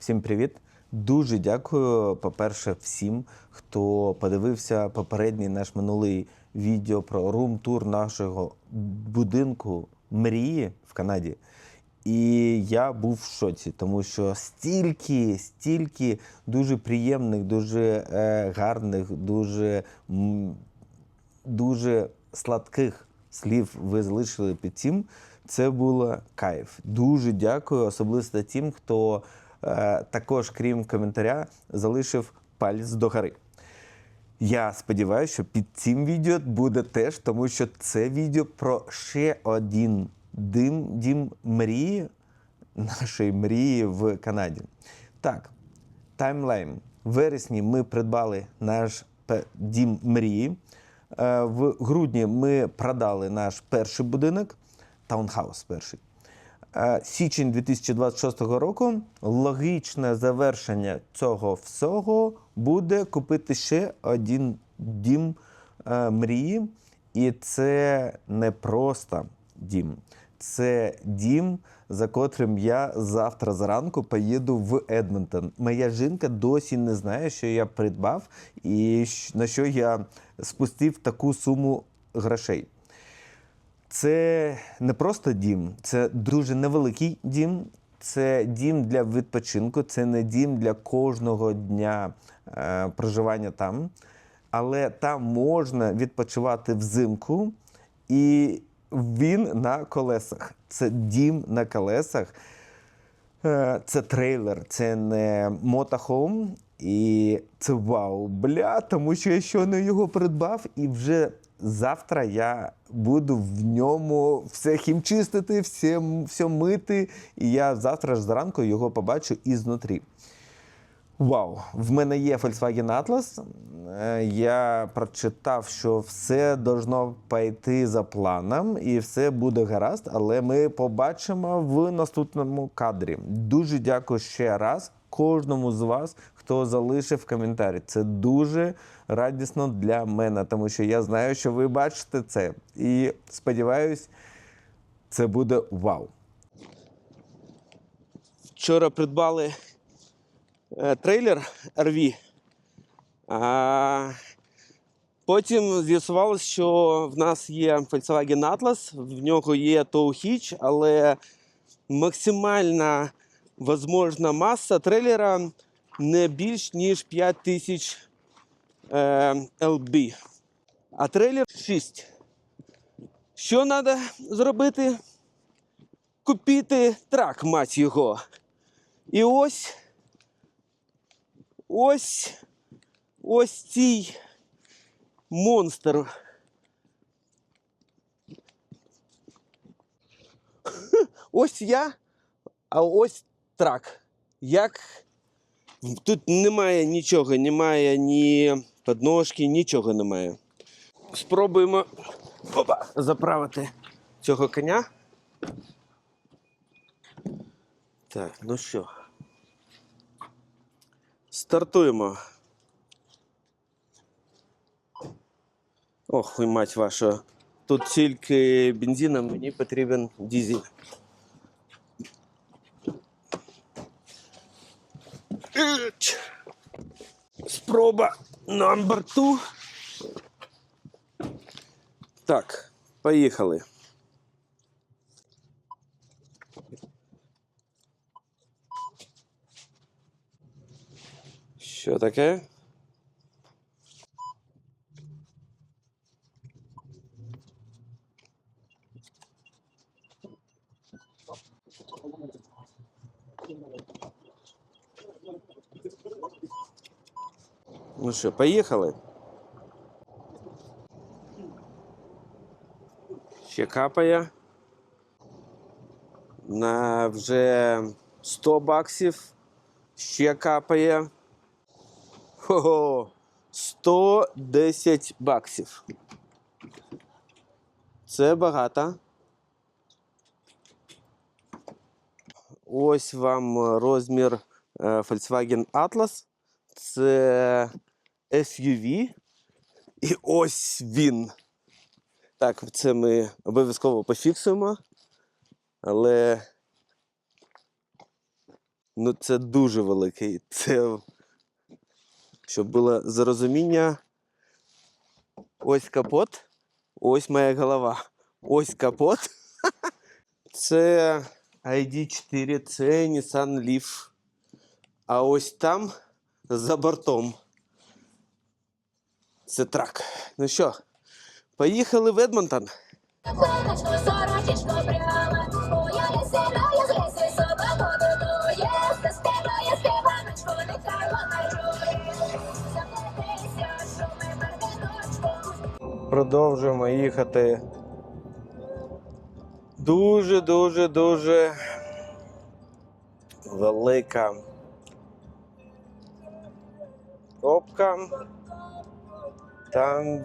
Всім привіт! Дуже дякую, по-перше, всім, хто подивився попередній наш минулий відео про рум-тур нашого будинку мрії в Канаді. І я був в шоці, тому що стільки, стільки дуже приємних, дуже е, гарних, дуже, дуже сладких слів ви залишили під цим. Це було кайф. Дуже дякую, особисто тим, хто також, крім коментаря, залишив палець догори. Я сподіваюся, що під цим відео буде теж, тому що це відео про ще один дим, дім мрії, нашої мрії в Канаді. Так, таймлайн. В вересні ми придбали наш дім мрії. Е, В грудні ми продали наш перший будинок, таунхаус перший. Січень 2026 року логічне завершення цього всього буде купити ще один дім е, мрії. І це не просто дім. Це дім, за котрим я завтра зранку поїду в Едмонтон. Моя жінка досі не знає, що я придбав і на що я спустив таку суму грошей. Це не просто дім, це дуже невеликий дім. Це дім для відпочинку, це не дім для кожного дня е, проживання там. Але там можна відпочивати взимку, і він на колесах. Це дім на колесах. Е, Це трейлер, це не мотохоум. І це вау, бля, тому що я щойно його придбав, і вже завтра я буду в ньому все хімчистити, все, все мити. І я завтра ж зранку його побачу ізнутрі. Вау! В мене є Volkswagen Atlas. Е, Я прочитав, що все должно пойти за планом і все буде гаразд, але ми побачимо в наступному кадрі. Дуже дякую ще раз кожному з вас, хто залишив коментарі. Це дуже радісно для мене, тому що я знаю, що ви бачите це. І сподіваюсь, це буде вау. Вчора придбали е, трейлер RV. А, потім з'ясувалося, що в нас є Volkswagen Atlas, в нього є Tow Hitch, але максимальна возможна маса трейлера не більш ніж 5000 е, LB. А трейлер 6. Що треба зробити? Купити трак, мать його. І ось ось ось цей монстр. Ось я, а ось трак. Як тут немає нічого, немає ні подножки, нічого немає. Спробуємо опа, заправити цього коня. Так, ну що. Стартуємо. Ох, ви мать ваша. Тут тільки бензин, а мені потрібен дизель. Спроба номер 2. Так, поїхали. Що таке? Ну що, поїхали? Ще капає. На вже 100 баксів. Ще капає. Ого, 110 баксів. Це багато. Ось вам розмір е, Volkswagen Atlas. Це SUV. І ось він. Так, це ми обов'язково пофіксуємо. Але Ну, це дуже великий. Це, щоб було зрозуміння. Ось капот, ось моя голова. Ось капот. Це ID4, це Nissan Leaf. А ось там за бортом. Це трак. Ну що, поїхали в Едмонтон. Продовжуємо їхати. Дуже, дуже, дуже велика пробка. Там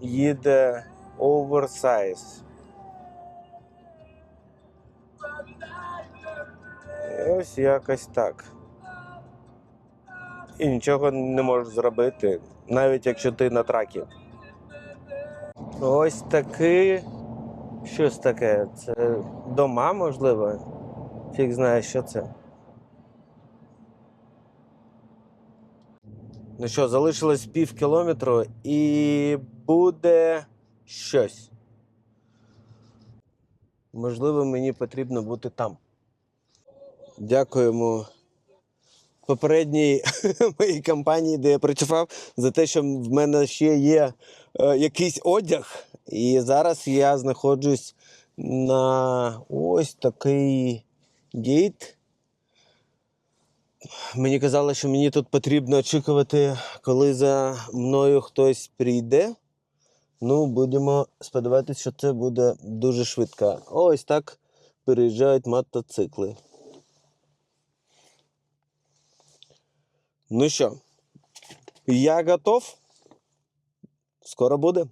їде оверсайз. Ось якось так. І нічого не можеш зробити, навіть якщо ти на тракі. Ось таке. Щось таке. Це дома, можливо. Фіг знає, що це. Ну що, залишилось пів кілометру і буде щось. Можливо, мені потрібно бути там. Дякуємо попередній моїй компанії, де я працював, за те, що в мене ще є е, якийсь одяг. І зараз я знаходжусь на ось такий гейт. Мені казали, що мені тут потрібно очікувати, коли за мною хтось прийде. Ну, будемо сподіватися, що це буде дуже швидко. Ось так переїжджають мотоцикли. Ну що, я готов. Скоро буде.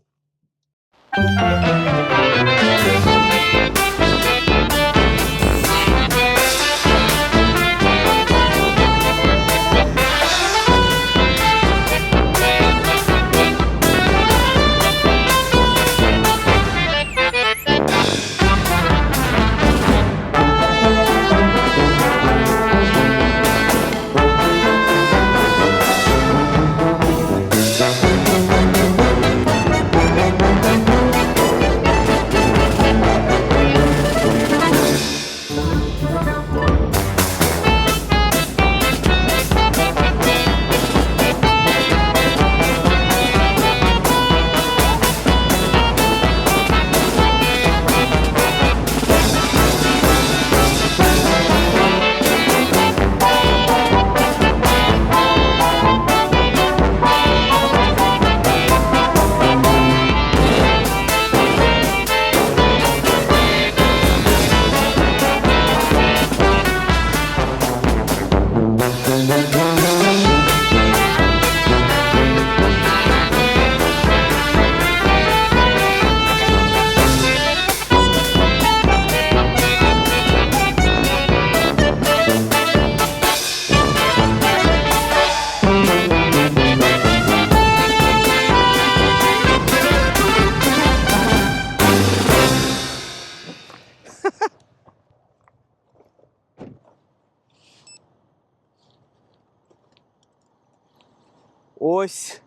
Ось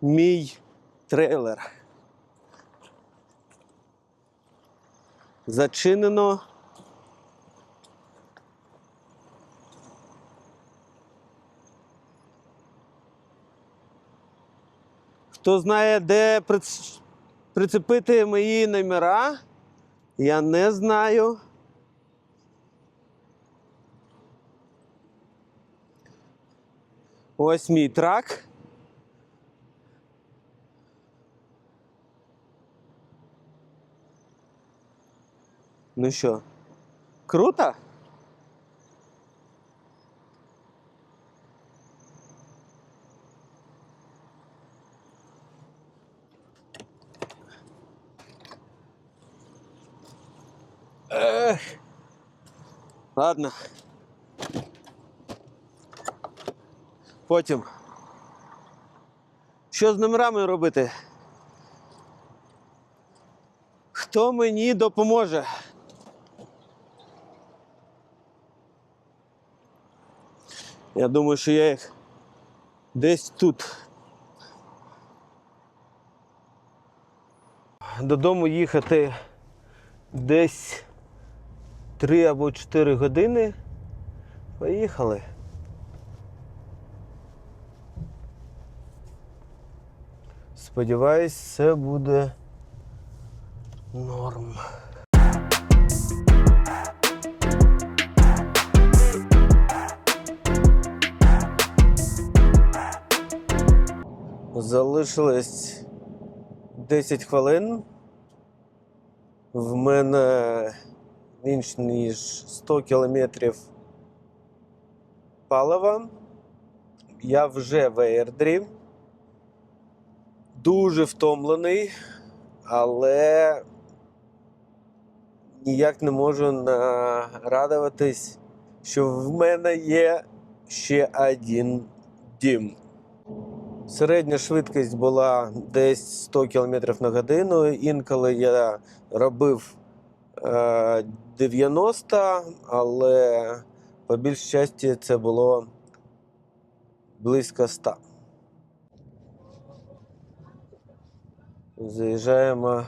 мій трейлер. Зачинено. Хто знає, де прицепити мої номера? Я не знаю. Ось мій трак. Ну що, круто? Ех. Ладно. Потім. Що з номерами робити? Хто мені допоможе? Я думаю, що я їх десь тут. Додому їхати десь 3 або 4 години. Поїхали. Сподіваюсь, все буде норм. Залишилось 10 хвилин. В мене більш ніж 100 кілометрів палива. Я вже в Ейрдрі. Дуже втомлений, але ніяк не можу нарадуватись, що в мене є ще один дім. Середня швидкість була десь 100 км на годину. Інколи я робив е, 90, але по більш часті це було близько 100. Заїжджаємо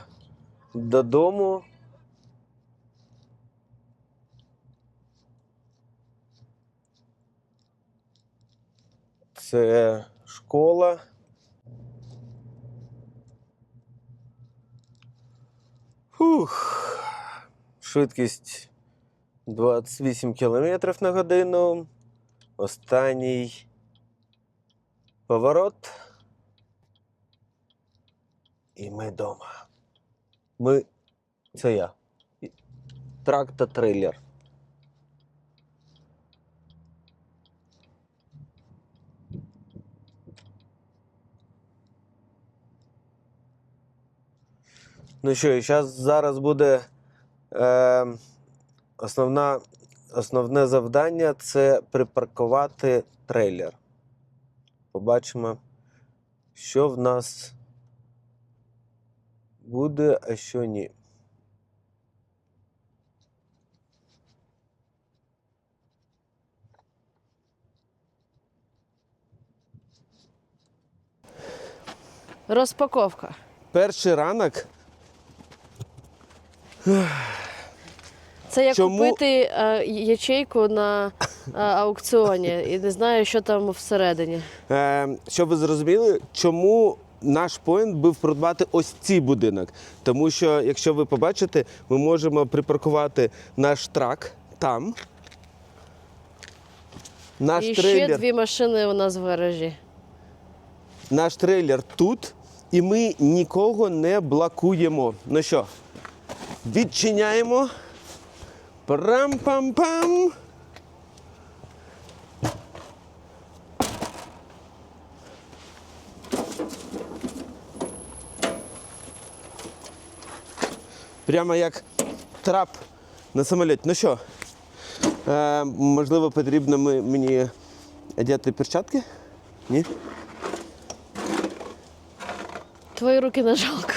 додому. Це школа. Фух. Швидкість 28 км на годину. Останній поворот. І ми вдома. Ми. Це я. І- Ну що, і зараз, зараз буде е, основна, основне завдання це припаркувати трейлер. Побачимо, що в нас буде, а що ні. Розпаковка. Перший ранок Це як Чому- купити е, ячейку на е, аукціоні і не знаю, що там всередині. Е, щоб ви зрозуміли, чому наш поінт був придбати ось цей будинок. Тому що, якщо ви побачите, ми можемо припаркувати наш трак там. Наш і трейлер, ще дві машини у нас в гаражі. наш трейлер тут, і ми нікого не блокуємо. Ну що, відчиняємо. Парам-пам-пам. Прямо як трап на самоліті. Ну що, е, можливо, потрібно ми- мені одягти перчатки? Ні? Твої руки не жалко.